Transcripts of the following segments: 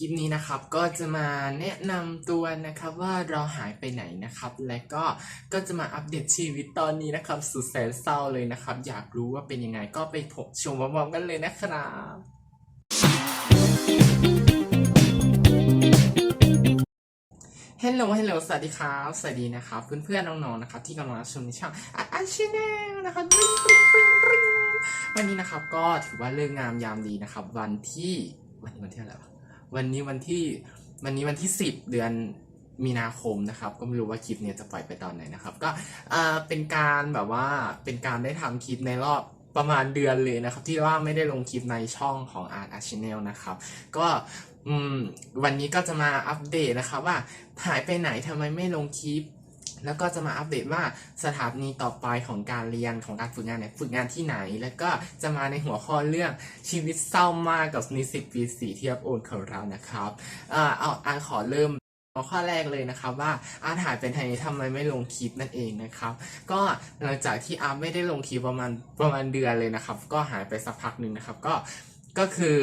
คลิปนี้นะครับก็จะมาแนะนำตัวนะครับว่าเราหายไปไหนนะครับ และก็ก็จะมาอัปเดตชีวิตตอนนี้นะครับ สุดแสนเศร้าเลยนะครับ อยากรู้ว่าเป็นยังไงก็ไปชมพร้อมๆกันเลยนะครับฮัลโหลฮัลโหลสวัสดีครับ สวัสดีนะครับ เพื่อนๆน้องๆนะครับ ที่กำลังรับชมในช่องอาอาชแนลนะครับวันนี้นะครับก็ถือว่าเลิกงามยามดีนะครับ วันที่วันนี้วันที่อะไรวะ วันนี้วันที่วันนี้วันที่ 10 เดือนมีนาคมนะครับ ก็ไม่รู้ว่าคลิปเนี้ยจะปล่อยไปตอนไหนนะครับ ก็เออเป็นการแบบว่าเป็นการได้ทำคลิปในรอบประมาณเดือนเลยนะครับ ที่ว่าไม่ได้ลงคลิปในช่องของ Art a r c h a n n e l นะครับ ก็อืมวันนี้ก็จะมาอัปเดตนะครับว่าหายไปไหนทำไมไม่ลงคลิป แล้วก็จะมาอัปเดตว่าสถานีต่อไปของการเรียนของการฝึกงานเนี่ยฝึกงานที่ไหน แล้วก็จะมาในหัวข้อเรื่องชีวิตเศร้ามากกับนิสิตปีสี่ที่รับโอนของเรานะครับเอ่อเอาอันขอเริ่มหัวข้อแรกเลยนะครับว่าอาร์ตหายไปไหนทำไมไม่ลงคลิปนั่นเองนะครับ ก็หลังจากที่อาร์ตไม่ได้ลงคลิปประมาณประมาณเดือนเลยนะครับ ก็หายไปสักพักหนึ่งนะครับ ก็ก็คือ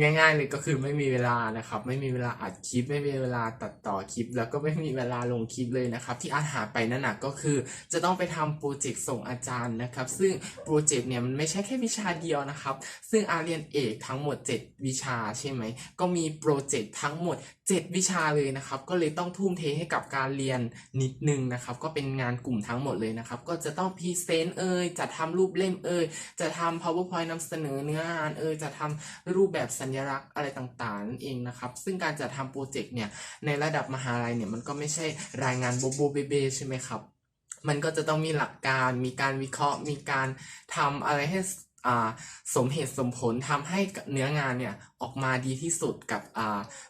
ง่ายๆเลยก็คือไม่มีเวลานะครับ ไม่มีเวลาอัดคลิป ไม่มีเวลาตัดต่อคลิป แล้วก็ไม่มีเวลาลงคลิปเลยนะครับ ที่อาร์ตหาไปนั่นนะก็คือ จะต้องไปทำโปรเจกต์ส่งอาจารย์นะครับ ซึ่งโปรเจกต์เนี่ยมันไม่ใช่แค่วิชาเดียวนะครับ ซึ่งอาร์เรียนเอกทั้งหมด 7 วิชาใช่ไหมก็มีโปรเจกต์ทั้งหมด 7 วิชาเลยนะครับ ก็เลยต้องทุ่มเทให้กับการเรียนนิดนึงนะครับ ก็เป็นงานกลุ่มทั้งหมดเลยนะครับ ก็จะต้องพรีเซนต์เอ่ยจะทำรูปเล่มเอ่ยจะทำ powerpoint นำเสนอเนื้องานเอ่ยจะทำรูปแบบสัญลักษณ์อะไรต่างๆนั่นเองนะครับ ซึ่งการจัดทำโปรเจกต์เนี่ยในระดับมหาลัยเนี่ยมันก็ไม่ใช่รายงานโบโบเบเบใช่ไหมครับมันก็จะต้องมีหลักการ มีการวิเคราะห์ มีการทำอะไรให้ สมเหตุสมผลทำให้เนื้องานเนี่ยออกมาดีที่สุดกับ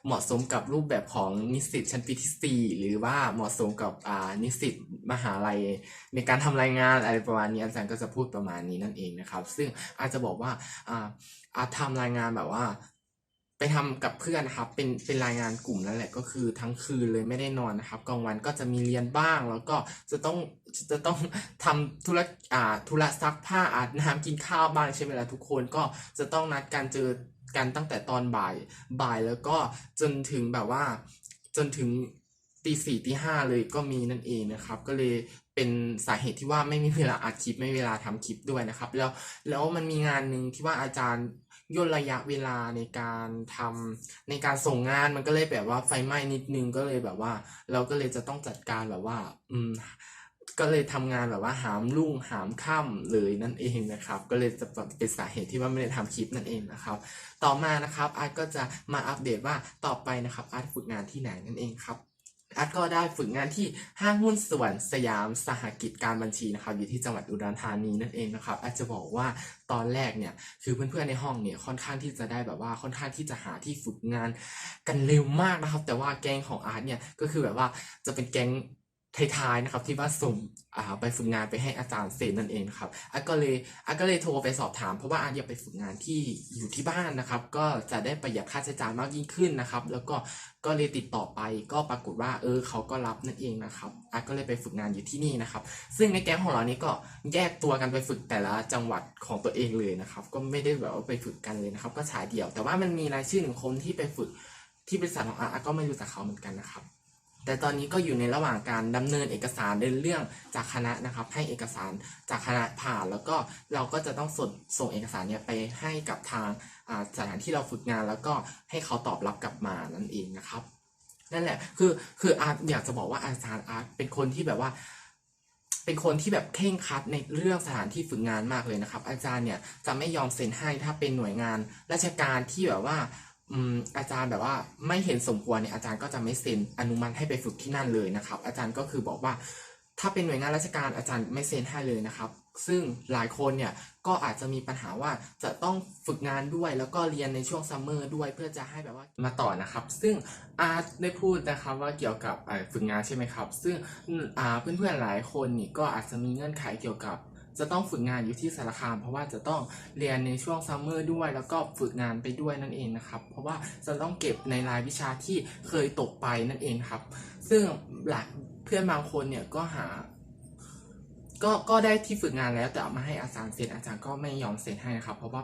เหมาะสมกับรูปแบบของนิสิตชั้นปีที่สี่หรือว่าเหมาะสมกับนิสิตมหาลัย ในการทำรายงานอะไรประมาณนี้อาจารย์ก็จะพูดประมาณนี้นั่นเองนะครับ ซึ่งอาจจะบอกว่าอ่าอาจทำรายงานแบบว่า ไปทำกับเพื่อนนะครับเป็นเป็นรายงานกลุ่มนั่นแหละก็คือทั้งคืนเลยไม่ได้นอนนะครับกลางวันก็จะมีเรียนบ้าง แล้วก็จะต้องจะต้องทำธุระอ่าธุระซักผ้าอาบน้ำกินข้าวบ้างใช่ไหมล่ะทุกคนก็จะต้องนัดการเจอกันตั้งแต่ตอนบ่ายบ่ายแล้วก็จนถึงแบบว่า จนถึงตีสี่ตีห้าเลยก็มีนั่นเองนะครับ ก็เลยเป็นสาเหตุที่ว่าไม่มีเวลาอัดคลิปไม่เวลาทำคลิปด้วยนะครับ แล้วแล้วมันมีงานหนึ่งที่ว่าอาจารย์ ย่นระยะเวลาในการทำในการส่งงานมันก็เลยแบบว่าไฟไหม้นิดนึงก็เลยแบบว่า เราก็เลยจะต้องจัดการแบบว่า อืมก็เลยทำงานแบบว่าหามรุ่งหามค่ำเลยนั่นเองนะครับ ก็เลยจะเป็นสาเหตุที่ว่าไม่ได้ทำคลิปนั่นเองนะครับ ต่อมานะครับอาร์ตก็จะมาอัปเดตว่าต่อไปนะครับอาร์ตฝึกงานที่ไหนนั่นเองครับ อาร์ตก็ได้ฝึกงานที่ห้างหุ้นส่วนสยามสหกิจการบัญชีนะครับอยู่ที่จังหวัดอุดรธานีนั่นเองนะครับอาจจะบอกว่าตอนแรกเนี่ยคือเพื่อนๆในห้องเนี่ยค่อนข้างที่จะได้แบบว่าค่อนข้างที่จะหาที่ฝึกงานกันเร็วมากนะครับ แต่ว่าแก๊งของอาร์ตเนี่ยก็คือแบบว่าจะเป็นแก๊ง ท้ายๆนะครับที่ว่าส่งไปฝึกงานไปให้อาจารย์เซ็นนั่นเองครับอาก็เลยอาก็เลยโทรไปสอบถาม เพราะว่าอาอยากไปฝึกงานที่อยู่ที่บ้านนะครับ ก็จะได้ประหยัดค่าใช้จ่ายมากยิ่งขึ้นนะครับ แล้วก็ก็เลยติดต่อไปก็ปรากฏว่าเออเขาก็รับนั่นเองนะครับอาก็เลยไปฝึกงานอยู่ที่นี่นะครับ ซึ่งในแก๊งของเรานี้ก็แยกตัวกันไปฝึกแต่ละจังหวัดของตัวเองเลยนะครับ ก็ไม่ได้แบบว่าไปฝึกกันเลยนะครับ ก็ฉายเดี่ยว แต่ว่ามันมีรายชื่อหนึ่งคนที่ไปฝึกที่บริษัทของอาอาก็ไม่รู้จักเขาเหมือนกันนะครับ แต่ตอนนี้ก็อยู่ในระหว่างการดำเนินเอกสารเดินเรื่องจากคณะนะครับ ให้เอกสารจากคณะผ่านแล้วก็เราก็จะต้องส่งส่งเอกสารเนี่ยไปให้กับทางสถานที่เราฝึกงาน แล้วก็ให้เขาตอบรับกลับมานั่นเองนะครับนั่นแหละคือคืออาร์ตอยากจะบอกว่าอาจารย์อาร์ตเป็นคนที่แบบว่าเป็นคนที่แบบเคร่งคัดในเรื่องสถานที่ฝึกงานมากเลยนะครับ อาจารย์เนี่ยจะไม่ยอมเซ็นให้ถ้าเป็นหน่วยงานราชการที่แบบว่า อาจารย์แบบว่าไม่เห็นสมควรเนี่ยอาจารย์ก็จะไม่เซ็นอนุมัติให้ไปฝึกที่นั่นเลยนะครับ อาจารย์ก็คือบอกว่า ถ้าเป็นหน่วยงานราชการอาจารย์ไม่เซ็นให้เลยนะครับ ซึ่งหลายคนเนี่ยก็อาจจะมีปัญหาว่าจะต้องฝึกงานด้วยแล้วก็เรียนในช่วงซัมเมอร์ด้วยเพื่อจะให้แบบว่ามาต่อนะครับ ซึ่งอาร์ตได้พูดนะครับว่าเกี่ยวกับฝึกงานใช่ไหมครับ ซึ่งเพื่อนๆหลายคนนี่ก็อาจจะมีเงื่อนไขเกี่ยวกับ จะต้องฝึกงานอยู่ที่สารคาม เพราะว่าจะต้องเรียนในช่วงซัมเมอร์ด้วย แล้วก็ฝึกงานไปด้วยนั่นเองนะครับ เพราะว่าจะต้องเก็บในรายวิชาที่เคยตกไปนั่นเองครับ ซึ่งหลายเพื่อนบางคนเนี่ยก็หา ก็ก็ได้ที่ฝึกงานแล้วแต่เอามาให้อาจารย์เซ็นอาจารย์ก็ไม่ยอมเซ็นให้นะครับ เพราะว่า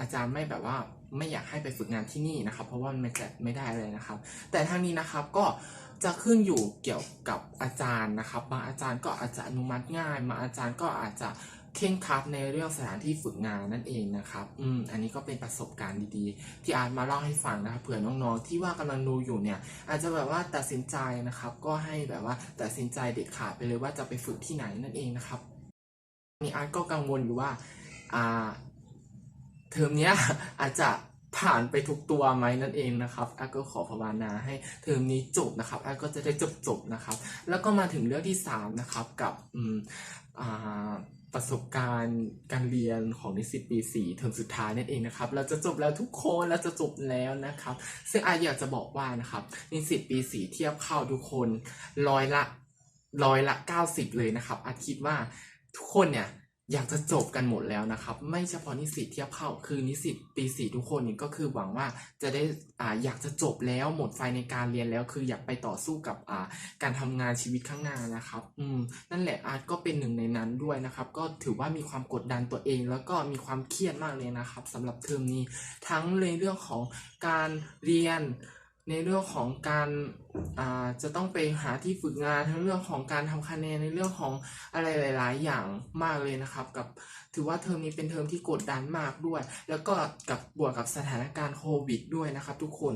อาจารย์ไม่แบบว่าไม่อยากให้ไปฝึกงานที่นี่นะครับ เพราะว่ามันจะไม่ได้เลยนะครับ แต่ทางนี้นะครับก็ จะขึ้นอยู่เกี่ยวกับอาจารย์นะครับ บางอาจารย์ก็อาจจะอนุมัติง่ายบางอาจารย์ก็อาจจะเคร่งครัดในเรื่องสถานที่ฝึกงานนั่นเองนะครับ อืม อันนี้ก็เป็นประสบการณ์ดีๆ ที่อาร์ตมาเล่าให้ฟังนะครับ เผื่อน้องๆที่ว่ากำลังดูอยู่เนี่ย อาจจะแบบว่าตัดสินใจนะครับ ก็ให้แบบว่าตัดสินใจเด็ดขาดไปเลยว่าจะไปฝึกที่ไหนนั่นเองนะครับนี่อาร์ตก็กังวลอยู่ว่า อ่า เทอมเนี้ยอาจจะ ผ่านไปทุกตัวไหมนั่นเองนะครับอาก็ขอภาวนาให้เทอมนี้จบนะครับอาก็จะได้จบจบๆนะครับ แล้วก็มาถึงเรื่องที่สามนะครับกับอืมอ่าประสบการณ์การเรียนของนิสิตปีสี่เทอมสุดท้ายนั่นเองนะครับ เราจะจบแล้วทุกคนเราจะจบแล้วนะครับ ซึ่งอาอยากจะบอกว่านะครับนิสิตปีสี่เทียบเข้าทุกคนร้อยละร้อยละเก้าสิบเลยนะครับอาคิดว่าทุกคนเนี่ย อยากจะจบกันหมดแล้วนะครับ ไม่เฉพาะนิสิตเทียบเข้าคือนิสิตปีสี่ทุกคนนี่ก็คือหวังว่าจะได้อ่าอยากจะจบแล้วหมดไฟในการเรียนแล้ว คืออยากไปต่อสู้กับอ่าการทำงานชีวิตข้างหน้านะครับ อืมนั่นแหละอาร์ตก็เป็นหนึ่งในนั้นด้วยนะครับ ก็ถือว่ามีความกดดันตัวเอง แล้วก็มีความเครียดมากเลยนะครับสำหรับเทอมนี้ ทั้งในเรื่องของการเรียน ในเรื่องของการอ่าจะต้องไปหาที่ฝึกงานทั้งเรื่องของการทำคะแนนในเรื่องของอะไรหลาย ๆ อย่างมากเลยนะครับ กับถือว่าเทอมนี้เป็นเทอมที่กดดันมากด้วย แล้วก็กับบวกกับสถานการณ์โควิดด้วยนะครับ ทุกคน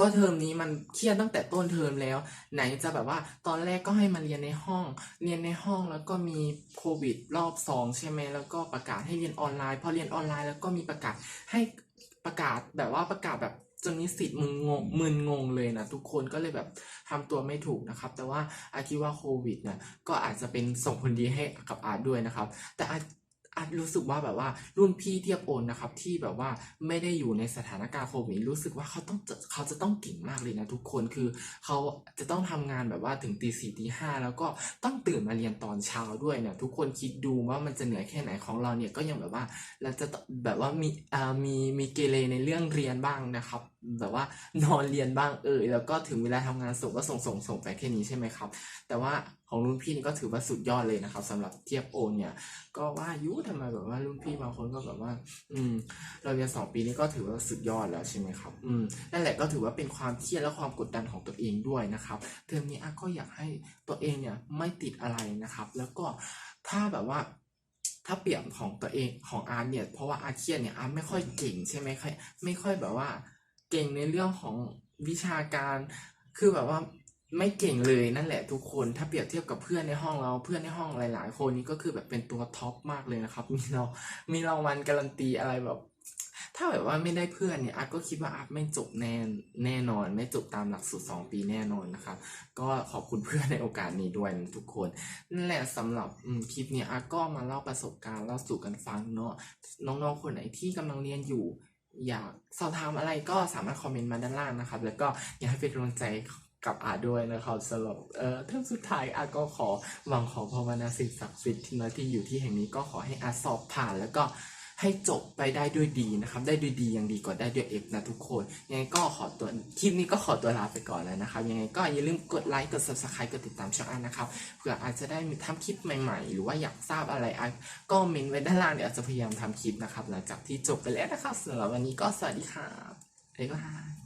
ก็เทอมนี้มันเครียดตั้งแต่ต้นเทอมแล้ว ไหนจะแบบว่าตอนแรกก็ให้มาเรียนในห้อง เรียนในห้องแล้วก็มีโควิดรอบสองใช่ไหมแล้วก็ประกาศให้เรียนออนไลน์ พอเรียนออนไลน์แล้วก็มีประกาศให้ประกาศแบบว่าประกาศแบบ จนนิสิตมึนงงมึนงงเลยนะทุกคนก็เลยแบบทำตัวไม่ถูกนะครับ แต่ว่าอาคิดว่าโควิดเนี่ยก็อาจจะเป็นส่งผลดีให้กับอาร์ตด้วยนะครับ แต่อา รู้สึกว่าแบบว่ารุ่นพี่เทียบโอนนะครับ ที่แบบว่าไม่ได้อยู่ในสถานการณ์โควิดรู้สึกว่าเขาต้องเขาจะต้องเก่งมากเลยนะทุกคนคือเขาจะต้องทำงานแบบว่าถึงตีสี่ตีห้าแล้วก็ต้องตื่นมาเรียนตอนเช้าด้วยเนี่ยทุกคนคิดดูว่ามันจะเหนื่อยแค่ไหนของเราเนี่ยก็ยังแบบว่าเราจะแบบว่ามีอ่ามีมีเกเรในเรื่องเรียนบ้างนะครับแบบว่านอนเรียนบ้างเออแล้วก็ถึงเวลาทำงานส่งก็ส่งส่งส่งไปแค่นี้ใช่ไหมครับ แต่ว่า ของรุ่นพี่ก็ถือว่าสุดยอดเลยนะครับสำหรับเทียบโอนเนี่ย ก็ว่ายุทำไมแบบว่ารุ่นพี่บางคนก็แบบว่า อืม เราเรียนสองปีนี้ก็ถือว่าสุดยอดแล้วใช่ไหมครับ อืมนั่นแหละก็ถือว่าเป็นความเครียดและความกดดันของตัวเองด้วยนะครับเทอมนี้อาก็อยากให้ตัวเองเนี่ยไม่ติดอะไรนะครับ แล้วก็ถ้าแบบว่าถ้าเปรียบของตัวเองของอาร์ตเนี่ยเพราะว่าอาร์ตเครียดเนี่ยอาร์ตไม่ค่อยเก่งใช่ไหมค่อยไม่ค่อยแบบว่า เก่งในเรื่องของวิชาการ คือแบบว่า ไม่เก่งเลยนั่นแหละทุกคน ถ้าเปรียบเทียบกับเพื่อนในห้องเราเพื่อนในห้องหลาย ๆ คนนี่ก็คือแบบเป็นตัวท็อปมากเลยนะครับ มีเรามีรางวัลการันตีอะไรแบบ ถ้าแบบว่าไม่ได้เพื่อนเนี่ยอาร์ตก็คิดว่าอาร์ตไม่จบแน่แน่นอน ไม่จบตามหลักสูตรสองปีแน่นอนนะครับ ก็ขอบคุณเพื่อนในโอกาสนี้ด้วยนะทุกคนนั่นแหละสำหรับคลิปเนี้ยอาร์ตก็มาเล่าประสบการณ์เล่าสู่กันฟังเนาะน้องๆคนไหนที่กำลังเรียนอยู่ อยากสอบถามอะไรก็สามารถคอมเมนต์มาด้านล่างนะครับ แล้วก็อยากให้เป็นกำลังใจ กับอาด้วยนะครับสำหรับเอ่อเทอมสุดท้ายอาก็ขอหวังขอภาวนาสิ่งศักดิ์สิทธิ์ที่มาที่อยู่ที่แห่งนี้ก็ขอให้อาสอบผ่านแล้วก็ให้จบไปได้ด้วยดีนะครับ ได้ด้วยดียังดีกว่าได้ด้วยเอฟนะทุกคน ยังไงก็ขอตัวคลิปนี้ก็ขอตัวลาไปก่อนแล้วนะครับ ยังไงก็อย่าลืมกดไลค์กด subscribe กดติดตามช่องอานะครับเผื่ออาจจะได้มีทำคลิปใหม่ๆ หรือว่าอยากทราบอะไรอาก็เมนไว้ด้านล่างเดี๋ยวอาจะพยายามทำคลิปนะครับ หลังจากที่จบไปแล้วนะครับสำหรับวันนี้ก็สวัสดีครับบ๊ายบาย